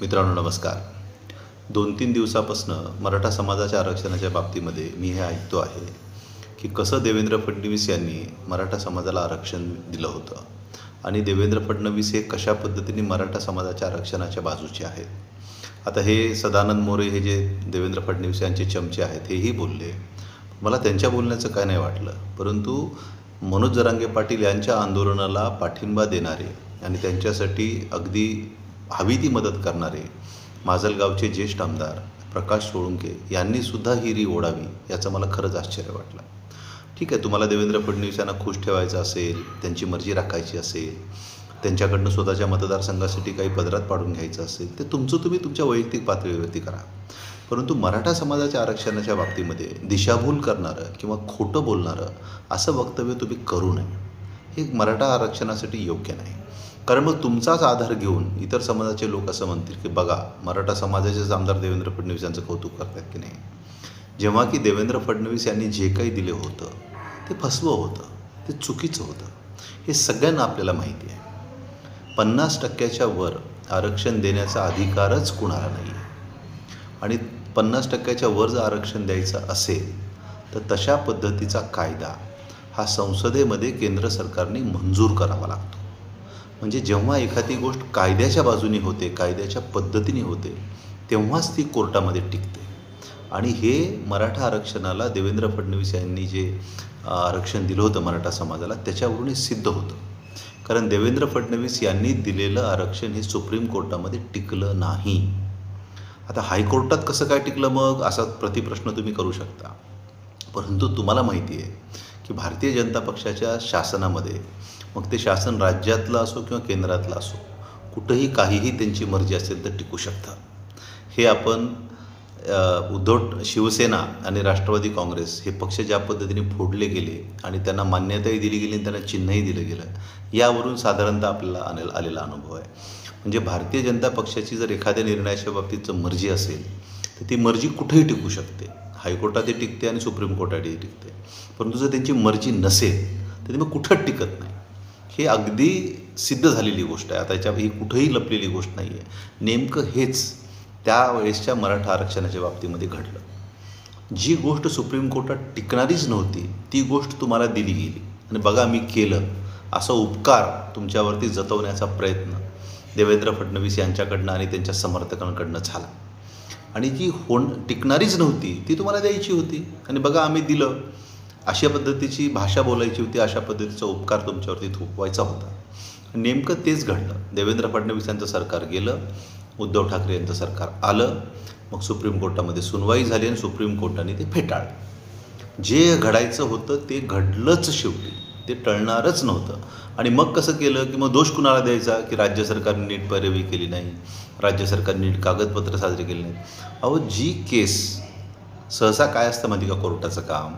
मित्रांनो नमस्कार. दोन तीन दिवसापासून मराठा समाजाच्या आरक्षणाच्या बाबतीमध्ये मी हे ऐकतो आहे की कसं देवेंद्र फडणवीस यांनी मराठा समाजाला आरक्षण दिलं होतं आणि देवेंद्र फडणवीस हे कशा पद्धतीने मराठा समाजाच्या आरक्षणाच्या बाजूचे आहेत. आता हे सदानंद मोरे हे जे देवेंद्र फडणवीस यांचे चमचे आहेत हेही बोलले. मला त्यांच्या बोलण्याचं काय नाही वाटलं. परंतु मनोज जरांगे पाटील यांच्या आंदोलनाला पाठिंबा देणारे आणि त्यांच्यासाठी अगदी हवी ती मदत करणारे माजलगावचे ज्येष्ठ आमदार प्रकाश सोळुंके यांनी सुद्धा ही री ओढावी याचं मला खरंच आश्चर्य वाटलं. ठीक आहे तुम्हाला देवेंद्र फडणवीस यांना खुश ठेवायचं असेल त्यांची मर्जी राखायची असेल त्यांच्याकडनं स्वतःच्या मतदारसंघासाठी काही पदरात पाडून घ्यायचं असेल ते तुमचं तुम्ही तुमच्या वैयक्तिक पातळीवरती करा. परंतु मराठा समाजाच्या आरक्षणाच्या बाबतीमध्ये दिशाभूल करणारं किंवा खोटं बोलणारं असं वक्तव्य तुम्ही करू नये. हे मराठा आरक्षणासाठी योग्य नाही. कारण मग तुमचाच आधार घेऊन इतर समाजाचे लोक असं म्हणतील की बघा मराठा समाजाचेच आमदार देवेंद्र फडणवीस यांचं कौतुक करतात की नाही? जेव्हा की देवेंद्र फडणवीस यांनी जे काही दिले होतं ते फसवं होतं ते चुकीचं होतं हे सगळ्यांना आपल्याला माहिती आहे. पन्नास टक्क्याच्या वर आरक्षण देण्याचा अधिकारच कुणाला नाही आहे आणि पन्नास टक्क्याच्या वर जर आरक्षण द्यायचं असेल तर तशा पद्धतीचा कायदा हा संसदेमध्ये केंद्र सरकारने मंजूर करावा लागतो. म्हणजे जेव्हा एखादी गोष्ट कायद्याच्या बाजूने होते कायद्याच्या पद्धतीने होते तेव्हाच ती कोर्टामध्ये टिकते. आणि हे मराठा आरक्षणाला देवेंद्र फडणवीस यांनी जे आरक्षण दिलं होतं मराठा समाजाला त्याच्यावरून हे सिद्ध होतं. कारण देवेंद्र फडणवीस यांनी दिलेलं आरक्षण हे सुप्रीम कोर्टामध्ये टिकलं नाही. आता हायकोर्टात कसं काय टिकलं मग? असा प्रतिप्रश्न तुम्ही करू शकता. परंतु तुम्हाला माहिती आहे की भारतीय जनता पक्षाच्या शासनामध्ये मग ते शासन राज्यातलं असो किंवा केंद्रातलं असो कुठंही काहीही त्यांची मर्जी असेल तर टिकू शकतं. हे आपण उद्धव शिवसेना आणि राष्ट्रवादी काँग्रेस हे पक्ष ज्या पद्धतीने फोडले गेले आणि त्यांना मान्यताही दिली गेली आणि त्यांना चिन्हही दिलं गेलं यावरून साधारणतः आपल्याला आले आलेला अनुभव आहे. म्हणजे भारतीय जनता पक्षाची जर एखाद्या निर्णयाच्या बाबतीत मर्जी असेल तर ती मर्जी कुठेही टिकू शकते. हायकोर्टातही टिकते आणि सुप्रीम कोर्टातही टिकते. परंतु जर त्यांची मर्जी नसेल तर ते मग कुठंच टिकत नाही. हे अगदी सिद्ध झालेली गोष्ट आहे. आता याच्या ही कुठंही लपलेली गोष्ट नाही आहे नेमकं हेच त्यावेळेसच्या मराठा आरक्षणाच्या बाबतीमध्ये घडलं. जी गोष्ट सुप्रीम कोर्टात टिकणारीच नव्हती ती गोष्ट तुम्हाला दिली गेली. आणि बघा मी केलं. असा उपकार तुमच्यावरती जतवण्याचा प्रयत्न देवेंद्र फडणवीस यांच्याकडनं आणि त्यांच्या समर्थकांकडनं झाला. आणि जी होण टिकणारीच नव्हती ती तुम्हाला द्यायची होती. आणि बघा आम्ही दिलं. अशा पद्धतीची भाषा बोलायची होती अशा पद्धतीचा उपकार तुमच्यावरती थोपवायचा होता. नेमकं तेच घडलं. देवेंद्र फडणवीस यांचं सरकार गेलं उद्धव ठाकरे यांचं सरकार आलं मग सुप्रीम कोर्टामध्ये सुनवाई झाली आणि सुप्रीम कोर्टाने ते फेटाळलं. जे घडायचं होतं ते घडलंच शेवटी. ते टळणारच नव्हतं. आणि मग कसं केलं की मग दोष कुणाला द्यायचा? की राज्य सरकारने नीट पैरवी केली नाही? राज्य सरकारने नीट कागदपत्र साजरे केली नाहीत? अहो जी केस सहसा काय असतं माहिती का कोर्टाचं काम?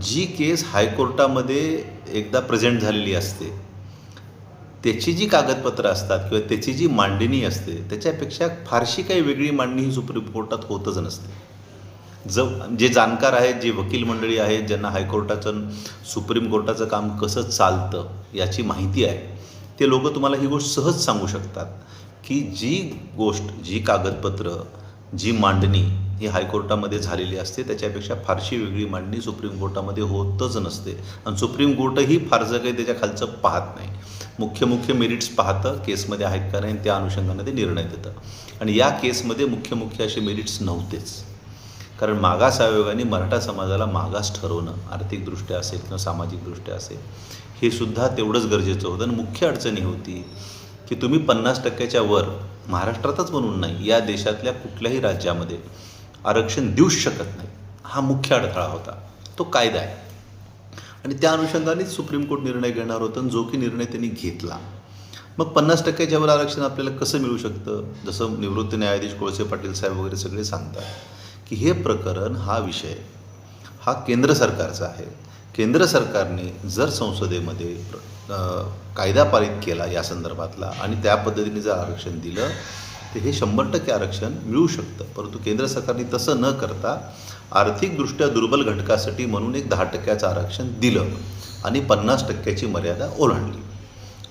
जी केस हायकोर्टामध्ये एकदा प्रेझेंट झालेली असते त्याची जी कागदपत्रं असतात किंवा त्याची जी मांडणी असते त्याच्यापेक्षा फारशी काही वेगळी मांडणी ही सुप्रीम कोर्टात होतच नसते. ज जे जाणकार आहेत जे वकील मंडळी आहेत ज्यांना हायकोर्टाचं सुप्रीम कोर्टाचं काम कसं चालतं याची माहिती आहे ते लोक तुम्हाला ही गोष्ट सहज सांगू शकतात की जी गोष्ट जी कागदपत्र जी मांडणी ही हायकोर्टामध्ये झालेली असते त्याच्यापेक्षा फारशी वेगळी मांडणी सुप्रीम कोर्टामध्ये होतच नसते. आणि सुप्रीम कोर्टही फारसं काही त्याच्या खालचं पाहत नाही. मुख्य मुख्य मेरिट्स पाहतं केसमध्ये आहेत का नाही त्या अनुषंगाने ते निर्णय देतं. आणि या केसमध्ये मुख्य मुख्य असे मेरिट्स नव्हतेच. कारण मागास आयोगाने मराठा समाजाला मागास ठरवणं आर्थिकदृष्ट्या असेल किंवा सामाजिकदृष्ट्या असेल हे सुद्धा तेवढंच गरजेचं होतं. आणि मुख्य अडचणी होती की तुम्ही पन्नास टक्क्याच्या वर महाराष्ट्रातच म्हणून नाही या देशातल्या कुठल्याही राज्यामध्ये आरक्षण देऊच शकत नाही. हा मुख्य अडथळा होता. तो कायदा आहे. आणि त्या अनुषंगानेच सुप्रीम कोर्ट निर्णय घेणार होतं जो की निर्णय त्यांनी घेतला. मग पन्नास टक्क्याच्या वर आरक्षण आपल्याला कसं मिळू शकतं? जसं निवृत्त न्यायाधीश कोळसे पाटील साहेब वगैरे सगळे सांगतात. की हे प्रकरण हा विषय हा केंद्र सरकारचा आहे. केंद्र सरकारने जर संसदेमध्ये कायदा पारित केला या संदर्भातला आणि त्या पद्धतीने जर आरक्षण दिलं तर हे शंभर टक्के आरक्षण मिळू शकतं. परंतु केंद्र सरकारने तसं न करता आर्थिकदृष्ट्या दुर्बल घटकासाठी म्हणून एक दहा टक्क्याचं आरक्षण दिलं आणि पन्नास टक्क्याची मर्यादा ओलांडली.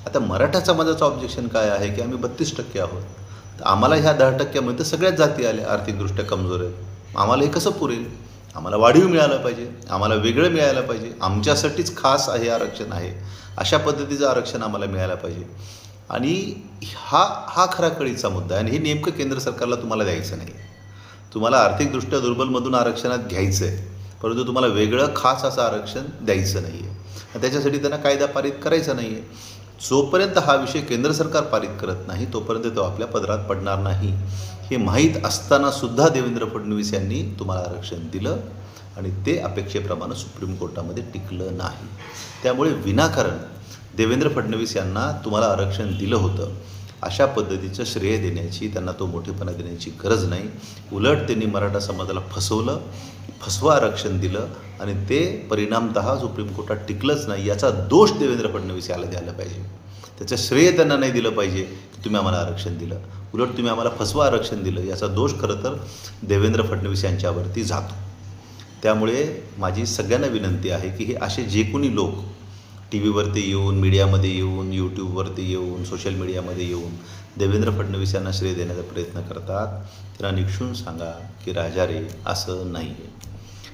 आता मराठा समाजाचं ऑब्जेक्शन काय आहे की आम्ही बत्तीस टक्के आहोत? तर आम्हाला ह्या दहा टक्क्यामध्ये तर सगळ्याच जाती आल्या आर्थिकदृष्ट्या कमजोर आहेत. आम्हाला हे कसं पुरेल? आम्हाला वाढीव मिळालं पाहिजे आम्हाला वेगळं मिळायला पाहिजे आमच्यासाठीच खास हे आरक्षण आहे. अशा पद्धतीचं आरक्षण आम्हाला मिळायला पाहिजे. आणि हा हा खरा कळीचा मुद्दा आहे आणि हे नेमकं केंद्र सरकारला तुम्हाला द्यायचं नाही. तुम्हाला आर्थिकदृष्ट्या दुर्बलमधून आरक्षणात घ्यायचं आहे परंतु तुम्हाला वेगळं खास असं आरक्षण द्यायचं नाही आहे त्याच्यासाठी त्यांना कायदा पारित करायचा नाही आहे जोपर्यंत हा विषय केंद्र सरकार पारित करत नाही तोपर्यंत तो आपल्या पदरात पडणार नाही. हे माहीत असतानासुद्धा देवेंद्र फडणवीस यांनी तुम्हाला आरक्षण दिलं आणि ते अपेक्षेप्रमाणे सुप्रीम कोर्टामध्ये टिकलं नाही. त्यामुळे विनाकारण देवेंद्र फडणवीस यांना तुम्हाला आरक्षण दिलं होतं. अशा पद्धतीचं श्रेय देण्याची त्यांना तो मोठेपणा देण्याची गरज नाही. उलट त्यांनी मराठा समाजाला फसवलं. फसवं आरक्षण दिलं आणि ते परिणामतः सुप्रीम कोर्टात टिकलंच नाही याचा दोष देवेंद्र फडणवीस याला द्यायला पाहिजे. त्याचं श्रेय त्यांना नाही दिलं पाहिजे की तुम्ही आम्हाला आरक्षण दिलं. उलट तुम्ही आम्हाला फसवं आरक्षण दिलं याचा दोष खरं तर देवेंद्र फडणवीस यांच्यावरती जातो. त्यामुळे माझी सगळ्यांना विनंती आहे की हे असे जे कोणी लोक टी व्हीवरती येऊन मीडियामध्ये येऊन यूट्यूबवरती येऊन सोशल मीडियामध्ये येऊन देवेंद्र फडणवीस यांना श्रेय देण्याचा प्रयत्न करतात. त्यांना निक्षून सांगा की राजा रे असं नाही आहे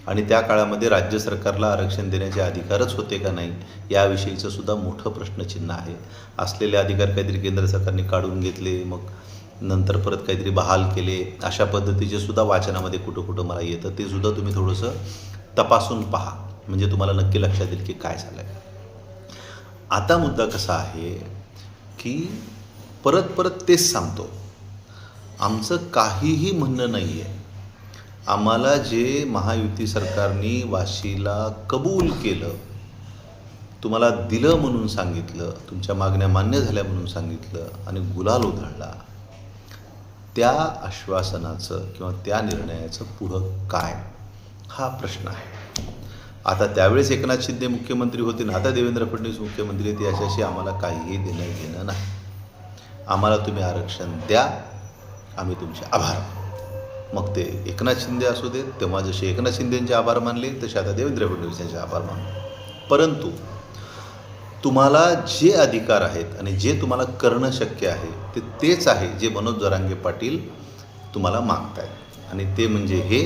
आणि त्या काळामध्ये राज्य सरकारला आरक्षण देण्याचे अधिकारच होते का नाही याविषयीचं सुद्धा मोठं प्रश्नचिन्ह आहे. असलेले अधिकार काहीतरी केंद्र सरकारने काढून घेतले मग नंतर परत काहीतरी बहाल केले अशा पद्धतीचे सुद्धा वाचनामध्ये कुठं कुठं मला येतं ते सुद्धा तुम्ही थोडंसं तपासून पहा. म्हणजे तुम्हाला नक्की लक्षात येईल की काय झालं आहे आता मुद्दा कसा आहे की परत परत तेच सांगतो. आमचं काहीही म्हणणं नाही आहे आम्हाला जे महायुती सरकारने वाशीला कबूल केलं तुम्हाला दिलं म्हणून सांगितलं तुमच्या मागण्या मान्य झाल्या म्हणून सांगितलं आणि गुलाल उधळला त्या आश्वासनाचं किंवा त्या निर्णयाचं पुढं काय? हा प्रश्न आहे. आता त्यावेळेस एकनाथ शिंदे मुख्यमंत्री होते ना आता देवेंद्र फडणवीस मुख्यमंत्री आहेत याच्याशी आम्हाला काहीही देणं घेणं नाही. आम्हाला तुम्ही आरक्षण द्या. आम्ही तुमचे आभार मग ते एकनाथ शिंदे असू देत तेव्हा जसे एकनाथ शिंदेंचे आभार मानले तसे आता देवेंद्र फडणवीस यांचे आभार मानले परंतु तुम्हाला जे अधिकार आहेत आणि जे तुम्हाला करणं शक्य आहे ते तेच आहे जे मनोज जरांगे पाटील तुम्हाला मागतायत. आणि ते म्हणजे हे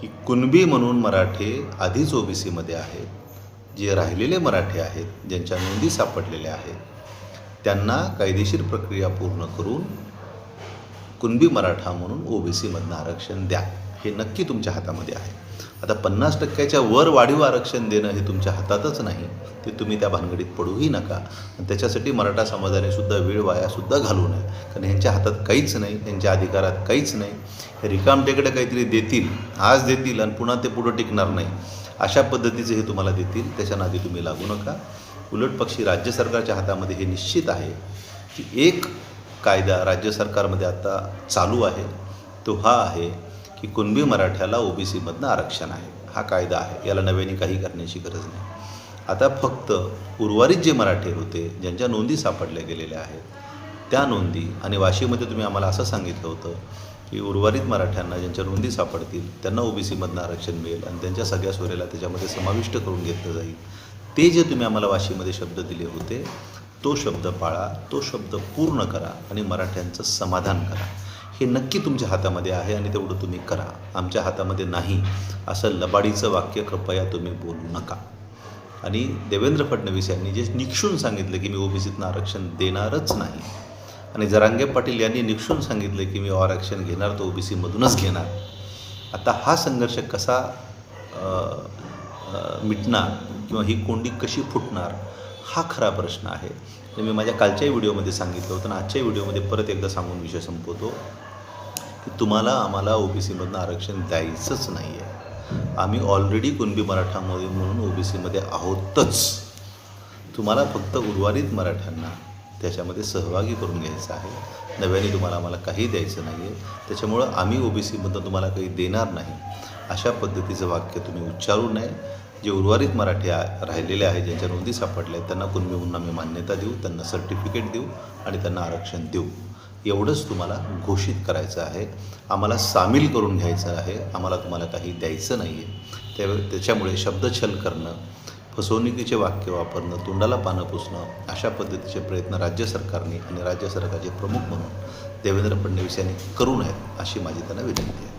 की कुणबी म्हणून मराठे आधीच ओबीसीमध्ये आहेत. जे राहिलेले मराठे आहेत ज्यांच्या नोंदी सापडलेल्या आहेत. त्यांना कायदेशीर प्रक्रिया पूर्ण करून कुणबी मराठा म्हणून ओबीसीमधनं आरक्षण द्या. हे नक्की तुमच्या हातामध्ये आहे. आता पन्नास टक्क्याच्या वर वाढीव आरक्षण देणं हे तुमच्या हातातच नाही. ते तुम्ही त्या भानगडीत पडूही नका. आणि त्याच्यासाठी मराठा समाजाने सुद्धा वेळ वायासुद्धा घालू नये. कारण ह्यांच्या हातात काहीच नाही त्यांच्या अधिकारात काहीच नाही. हे रिकामटेकडे काहीतरी देतील आज देतील आणि पुन्हा ते पुढं टिकणार नाही. अशा पद्धतीचे हे तुम्हाला देतील त्याच्या नादी तुम्ही लागू नका. उलट पक्षी राज्य सरकारच्या हातामध्ये हे निश्चित आहे की एक कायदा राज्य सरकारमध्ये आता चालू आहे. तो हा आहे की कुणबी मराठ्याला ओबीसीमधनं आरक्षण आहे. हा कायदा आहे. याला नव्याने काही करण्याची गरज नाही. आता फक्त उर्वरित जे मराठे होते ज्यांच्या नोंदी सापडल्या गेलेल्या आहेत त्या नोंदी आणि वाशीमध्ये तुम्ही आम्हाला असं सांगितलं होतं की उर्वरित मराठ्यांना ज्यांच्या नोंदी सापडतील त्यांना ओबीसीमधनं आरक्षण मिळेल आणि त्यांच्या सगळ्या सोयऱ्याला त्याच्यामध्ये समाविष्ट करून घेतलं जाईल. ते जे तुम्ही आम्हाला वाशीमध्ये शब्द दिले होते तो शब्द पाळा तो शब्द पूर्ण करा आणि मराठ्यांचं समाधान करा. हे नक्की तुमच्या हातामध्ये आहे आणि तेवढं तुम्ही करा. आमच्या हातामध्ये नाही. असं लबाडीचं वाक्य कृपया तुम्ही बोलू नका. आणि देवेंद्र फडणवीस यांनी जे निक्षून सांगितलं की मी ओबीसीतनं आरक्षण देणारच नाही. आणि जरांगे पाटील यांनी निक्षून सांगितलं की मी आरक्षण घेणार तर ओबीसीमधूनच घेणार. आता हा संघर्ष कसा मिटणार किंवा ही कोंडी कशी फुटणार हा खरा प्रश्न आहे. मी माझ्या कालच्याही व्हिडिओमध्ये सांगितलं होतं आणि आजच्याही व्हिडिओमध्ये परत एकदा सांगून विषय संपवतो. की तुम्हाला आम्हाला ओ बी सीमधनं आरक्षण द्यायचंच नाही आहे आम्ही ऑलरेडी कुणबी मराठामध्ये म्हणून ओ बी सीमध्ये आहोतच. तुम्हाला फक्त उर्वरित मराठ्यांना त्याच्यामध्ये सहभागी करून घ्यायचं आहे. नव्याने तुम्हाला आम्हाला काही द्यायचं नाही आहे त्याच्यामुळं आम्ही ओ बी सीमधनं तुम्हाला काही देणार नाही. अशा पद्धतीचं वाक्य तुम्ही उच्चारू नये. जे उर्वरित मराठी राहिलेले आहेत ज्यांच्या नोंदी सापडल्या आहेत त्यांना कुणबी म्हणून आम्ही मान्यता देऊ त्यांना सर्टिफिकेट देऊ आणि त्यांना आरक्षण देऊ. एवढंच तुम्हाला घोषित करायचं आहे. आम्हाला सामील करून घ्यायचं आहे. आम्हाला तुम्हाला काही द्यायचं नाही आहे त्या त्याच्यामुळे शब्दछल करणं फसवणुकीचे वाक्य वापरणं तोंडाला पानं पुसणं अशा पद्धतीचे प्रयत्न राज्य सरकारने आणि राज्य सरकारचे प्रमुख म्हणून देवेंद्र फडणवीस यांनी करू नयेत अशी माझी त्यांना विनंती आहे.